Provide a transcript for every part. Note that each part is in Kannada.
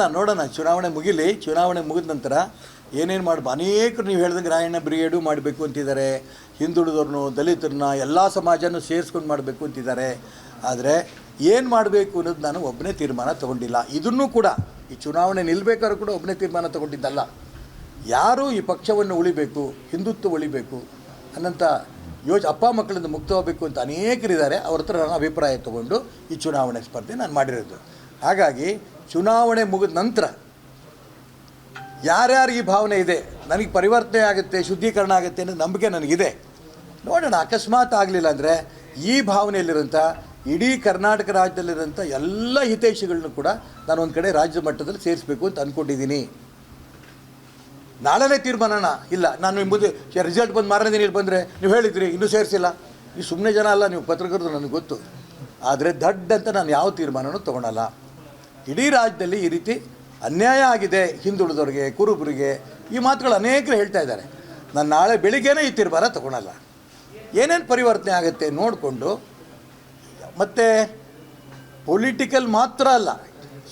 ನೋಡೋಣ, ಚುನಾವಣೆ ಮುಗಿಲಿ ಚುನಾವಣೆ ಮುಗಿದ ನಂತರ ಏನೇನು ಮಾಡ್ಬೋ ಅನೇಕರು ನೀವು ಹೇಳಿದಂಗೆ ರಾಯಣ್ಣ ಬ್ರಿಗೇಡು ಮಾಡಬೇಕು ಅಂತಿದ್ದಾರೆ. ಹಿಂದುಳಿದವ್ರನ್ನು ದಲಿತರನ್ನ ಎಲ್ಲ ಸಮಾಜನೂ ಸೇರಿಸ್ಕೊಂಡು ಮಾಡಬೇಕು ಅಂತಿದ್ದಾರೆ. ಆದರೆ ಏನು ಮಾಡಬೇಕು ಅನ್ನೋದು ನಾನು ಒಬ್ಬನೇ ತೀರ್ಮಾನ ತಗೊಂಡಿಲ್ಲ. ಇದನ್ನೂ ಕೂಡ ಈ ಚುನಾವಣೆ ನಿಲ್ಲಬೇಕಾದ್ರೂ ಕೂಡ ಒಬ್ಬನೇ ತೀರ್ಮಾನ ತಗೊಂಡಿದ್ದಲ್ಲ. ಯಾರು ಈ ಪಕ್ಷವನ್ನು ಉಳಿಬೇಕು ಹಿಂದುತ್ವ ಉಳಿಬೇಕು ಅನ್ನಂಥ ಯೋಜ ಅಪ್ಪ ಮಕ್ಕಳಿಂದ ಮುಕ್ತವಾಗಬೇಕು ಅಂತ ಅನೇಕರಿದ್ದಾರೆ. ಅವ್ರ ಹತ್ರ ನಾನು ಅಭಿಪ್ರಾಯ ತಗೊಂಡು ಈ ಚುನಾವಣೆ ಸ್ಪರ್ಧೆ ನಾನು ಮಾಡಿರೋದು. ಹಾಗಾಗಿ ಚುನಾವಣೆ ಮುಗಿದ ನಂತರ ಯಾರ್ಯಾರು ಈ ಭಾವನೆ ಇದೆ, ನನಗೆ ಪರಿವರ್ತನೆ ಆಗುತ್ತೆ, ಶುದ್ಧೀಕರಣ ಆಗುತ್ತೆ ಅನ್ನೋ ನಂಬಿಕೆ ನನಗಿದೆ. ನೋಡೋಣ, ಅಕಸ್ಮಾತ್ ಆಗಲಿಲ್ಲ ಅಂದರೆ ಈ ಭಾವನೆಯಲ್ಲಿರೋಂಥ ಇಡೀ ಕರ್ನಾಟಕ ರಾಜ್ಯದಲ್ಲಿರೋಂಥ ಎಲ್ಲ ಹಿತೈಷಿಗಳನ್ನು ಕೂಡ ನಾನು ಒಂದು ಕಡೆ ರಾಜ್ಯ ಮಟ್ಟದಲ್ಲಿ ಸೇರಿಸಬೇಕು ಅಂತ ಅಂದ್ಕೊಂಡಿದ್ದೀನಿ ನಾಳೆನೇ ತೀರ್ಮಾನನ? ಇಲ್ಲ, ನಾನು ನಿಮ್ಮದು ರಿಸಲ್ಟ್ ಬಂದು ಮಾರನೇ ದಿನ ಇಲ್ಲಿ ಬಂದರೆ ನೀವು ಹೇಳಿದ್ರಿ, ಇನ್ನೂ ಸೇರಿಸಿಲ್ಲ. ನೀವು ಸುಮ್ಮನೆ ಜನ ಅಲ್ಲ, ನೀವು ಪತ್ರಕರ್ತರು, ನನಗೆ ಗೊತ್ತು. ಆದರೆ ದಡ್ಡ ಅಂತ ನಾನು ಯಾವ ತೀರ್ಮಾನನೂ ತೊಗೊಳಲ್ಲ. ಇಡೀ ರಾಜ್ಯದಲ್ಲಿ ಈ ರೀತಿ ಅನ್ಯಾಯ ಆಗಿದೆ ಹಿಂದುಳಿದವ್ರಿಗೆ, ಕುರುಬರಿಗೆ. ಈ ಮಾತುಗಳು ಅನೇಕರು ಹೇಳ್ತಾ ಇದ್ದಾರೆ. ನಾನು ನಾಳೆ ಬೆಳಿಗ್ಗೆನೇ ಈ ತೀರ್ಮಾನ ತಗೊಳಲ್ಲ. ಏನೇನು ಪರಿವರ್ತನೆ ಆಗುತ್ತೆ ನೋಡಿಕೊಂಡು, ಮತ್ತು ಪೊಲಿಟಿಕಲ್ ಮಾತ್ರ ಅಲ್ಲ,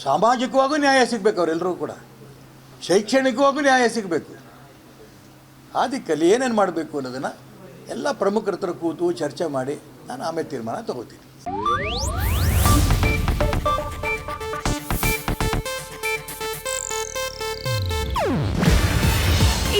ಸಾಮಾಜಿಕವಾಗೂ ನ್ಯಾಯ ಸಿಗಬೇಕು ಅವರೆಲ್ಲರೂ ಕೂಡ. ಶೈಕ್ಷಣಿಕವಾಗೂ ನ್ಯಾಯ ಸಿಗಬೇಕು. ಆ ದಿಕ್ಕಲ್ಲಿ ಏನೇನು ಮಾಡಬೇಕು ಅನ್ನೋದನ್ನು ಎಲ್ಲ ಪ್ರಮುಖರ ಹತ್ರ ಕೂತು ಚರ್ಚೆ ಮಾಡಿ ನಾನು ಆಮೇಲೆ ತೀರ್ಮಾನ ತಗೋತೀನಿ.